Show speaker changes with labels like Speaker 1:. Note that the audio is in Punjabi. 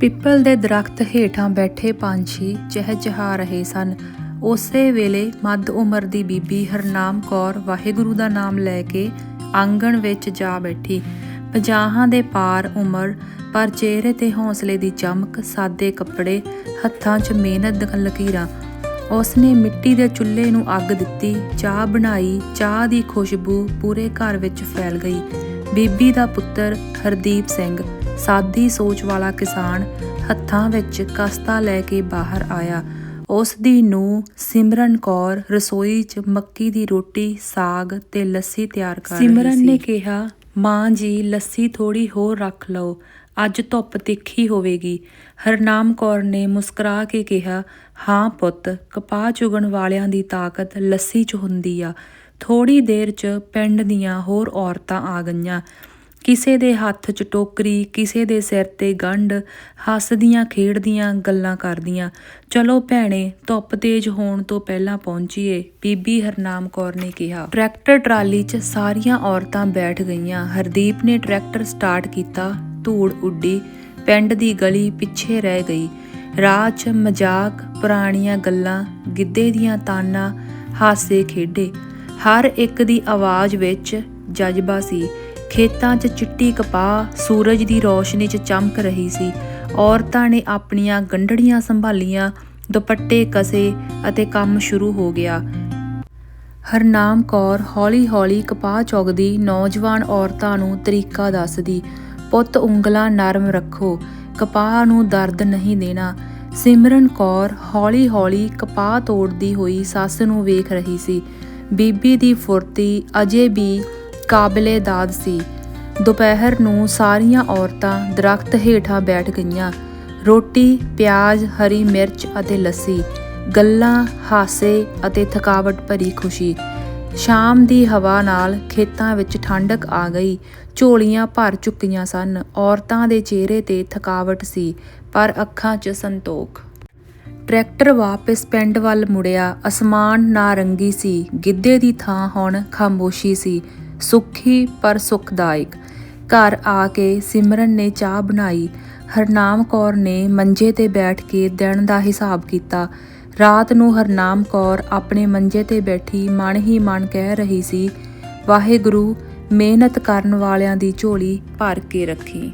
Speaker 1: ਪਿੱਪਲ ਦੇ ਦਰਖਤ ਹੇਠਾਂ ਬੈਠੇ ਪੰਛੀ ਚਹਿਚਹਾ ਰਹੇ ਸਨ। ਉਸੇ ਵੇਲੇ ਮੱਧ ਉਮਰ ਦੀ ਬੀਬੀ ਹਰਨਾਮ ਕੌਰ ਵਾਹਿਗੁਰੂ ਦਾ ਨਾਮ ਲੈ ਕੇ ਆਂਗਣ ਵਿੱਚ ਜਾ ਬੈਠੀ। ਪੰਜਾਹਾਂ ਦੇ ਪਾਰ ਉਮਰ, ਪਰ ਚਿਹਰੇ ਤੇ ਹੌਸਲੇ ਦੀ ਚਮਕ, ਸਾਦੇ ਕੱਪੜੇ, ਹੱਥਾਂ 'ਚ ਮਿਹਨਤ ਦੀਆਂ ਲਕੀਰਾਂ। ਉਸਨੇ ਮਿੱਟੀ ਦੇ ਚੁੱਲ੍ਹੇ ਨੂੰ ਅੱਗ ਦਿੱਤੀ, ਚਾਹ ਬਣਾਈ, ਚਾਹ ਦੀ ਖੁਸ਼ਬੂ ਪੂਰੇ ਘਰ ਵਿੱਚ ਫੈਲ ਗਈ। ਬੀਬੀ ਦਾ ਪੁੱਤਰ ਹਰਦੀਪ ਸਿੰਘ ਸਾਦੀ ਸੋਚ ਵਾਲਾ ਕਿਸਾਨ ਹੱਥਾਂ ਵਿੱਚ ਕਸਤਾ ਲੈ ਕੇ ਬਾਹਰ ਆਇਆ। ਉਸ ਦੀ ਨੂੰ ਸਿਮਰਨ ਕੌਰ ਰਸੋਈ 'ਚ ਮੱਕੀ ਦੀ ਰੋਟੀ ਸਾਗ ਤੇ ਲੱਸੀ ਤਿਆਰ ਕਰ ਰਹੀ ਸੀ ਸਿਮਰਨ ਨੇ ਕਿਹਾ ਮਾਂ ਜੀ ਲੱਸੀ ਥੋੜੀ ਹੋਰ ਰੱਖ ਲਓ ਅੱਜ ਧੁੱਪ ਤਿੱਖੀ ਹੋਵੇਗੀ। ਹਰਨਾਮ ਕੌਰ ਨੇ ਮੁਸਕਰਾ ਕੇ ਕਿਹਾ ਹਾਂ ਪੁੱਤ ਕਪਾਹ ਚੁਗਣ ਵਾਲਿਆਂ ਦੀ ਤਾਕਤ ਲੱਸੀ 'ਚ ਹੁੰਦੀ ਆ। ਥੋੜੀ ਦੇਰ 'ਚ ਪਿੰਡ ਦੀਆਂ ਹੋਰ ਔਰਤਾਂ ਆ ਗਈਆਂ। ਕਿਸੇ ਦੇ ਹੱਥ 'ਚ ਟੋਕਰੀ, ਕਿਸੇ ਦੇ ਸਿਰ ਤੇ ਗੰਢ, ਹੱਸਦੀਆਂ, ਖੇਡਦੀਆਂ, ਗੱਲਾਂ ਕਰਦੀਆਂ। ਚਲੋ ਭੈਣੇ, ਧੁੱਪ ਤੇਜ਼ ਹੋਣ ਤੋਂ ਪਹਿਲਾਂ ਪਹੁੰਚੀਏ, ਬੀਬੀ ਹਰਨਾਮ ਕੌਰ ਨੇ ਕਿਹਾ। ਟਰੈਕਟਰ ਟਰਾਲੀ 'ਚ ਸਾਰੀਆਂ ਔਰਤਾਂ ਬੈਠ ਗਈਆਂ। ਹਰਦੀਪ ਨੇ ਟਰੈਕਟਰ ਸਟਾਰਟ ਕੀਤਾ, ਧੂੜ ਉੱਡੀ, ਪਿੰਡ ਦੀ ਗਲੀ ਪਿੱਛੇ ਰਹਿ ਗਈ। ਰਾਹ ਮਜ਼ਾਕ, ਪੁਰਾਣੀਆਂ ਗੱਲਾਂ, ਗਿੱਧੇ ਦੀਆਂ ਤਾਨਾਂ, ਹਾਸੇ ਖੇਡੇ। ਹਰ ਇੱਕ ਦੀ ਆਵਾਜ਼ ਵਿੱਚ ਜਜ਼ਬਾ ਸੀ। ਖੇਤਾਂ 'ਚ ਚਿੱਟੀ ਕਪਾਹ ਸੂਰਜ ਦੀ ਰੋਸ਼ਨੀ 'ਚ ਚਮਕ ਰਹੀ ਸੀ। ਔਰਤਾਂ ਨੇ ਆਪਣੀਆਂ ਗੰਢੜੀਆਂ ਸੰਭਾਲੀਆਂ, ਦੁਪੱਟੇ ਕਸੇ ਅਤੇ ਕੰਮ ਸ਼ੁਰੂ ਹੋ ਗਿਆ। ਹਰਨਾਮ ਕੌਰ ਹੌਲੀ-ਹੌਲੀ ਕਪਾਹ ਚੁਗਦੀ ਨੌਜਵਾਨ ਔਰਤਾਂ ਨੂੰ ਤਰੀਕਾ ਦੱਸਦੀ, ਪੁੱਤ, ਉਂਗਲਾਂ ਨਰਮ ਰੱਖੋ, ਕਪਾਹ ਨੂੰ ਦਰਦ ਨਹੀਂ ਦੇਣਾ। ਸਿਮਰਨ ਕੌਰ ਹੌਲੀ-ਹੌਲੀ ਕਪਾਹ ਤੋੜਦੀ ਹੋਈ ਸੱਸ ਨੂੰ ਵੇਖ ਰਹੀ ਸੀ। ਬੀਬੀ ਦੀ ਫੁਰਤੀ ਅਜੇ ਵੀ ਕਾਬਲੇ ਦਾਦ ਸੀ। ਦੁਪਹਿਰ ਨੂੰ ਸਾਰੀਆਂ ਔਰਤਾਂ ਦਰਖਤ ਹੇਠਾਂ ਬੈਠ ਗਈਆਂ। ਰੋਟੀ, ਪਿਆਜ਼, ਹਰੀ ਮਿਰਚ ਅਤੇ ਲੱਸੀ, ਗੱਲਾਂ, ਹਾਸੇ ਅਤੇ ਥਕਾਵਟ ਭਰੀ ਖੁਸ਼ੀ। ਸ਼ਾਮ ਦੀ ਹਵਾ ਨਾਲ ਖੇਤਾਂ ਵਿੱਚ ਠੰਡਕ ਆ ਗਈ। ਝੋਲੀਆਂ ਭਰ ਚੁੱਕੀਆਂ ਸਨ। ਔਰਤਾਂ ਦੇ ਚਿਹਰੇ ਤੇ ਥਕਾਵਟ ਸੀ, ਪਰ ਅੱਖਾਂ 'ਚ ਸੰਤੋਖ। ਟਰੈਕਟਰ ਵਾਪਸ ਪਿੰਡ ਵੱਲ ਮੁੜਿਆ। ਅਸਮਾਨ ਨਾਰੰਗੀ ਸੀ। ਗਿੱਧੇ ਦੀ ਥਾਂ ਹੁਣ ਖਾਮੋਸ਼ੀ ਸੀ। ਸੁੱਖੀ ਪਰ ਸੁਖਦਾਇਕ। ਘਰ ਆ ਕੇ ਸਿਮਰਨ ਨੇ ਚਾਹ ਬਣਾਈ। ਹਰਨਾਮ ਕੌਰ ਨੇ ਮੰਜੇ ਤੇ ਬੈਠ ਕੇ ਦਿਨ ਦਾ ਹਿਸਾਬ ਕੀਤਾ। ਰਾਤ ਨੂੰ ਹਰਨਾਮ ਕੌਰ ਆਪਣੇ ਮੰਜੇ ਤੇ ਬੈਠੀ ਮਨ ਹੀ ਮਨ ਕਹਿ ਰਹੀ ਸੀ, ਵਾਹਿਗੁਰੂ, ਮਿਹਨਤ ਕਰਨ ਵਾਲਿਆਂ ਦੀ ਝੋਲੀ ਭਰ ਕੇ ਰੱਖੀ।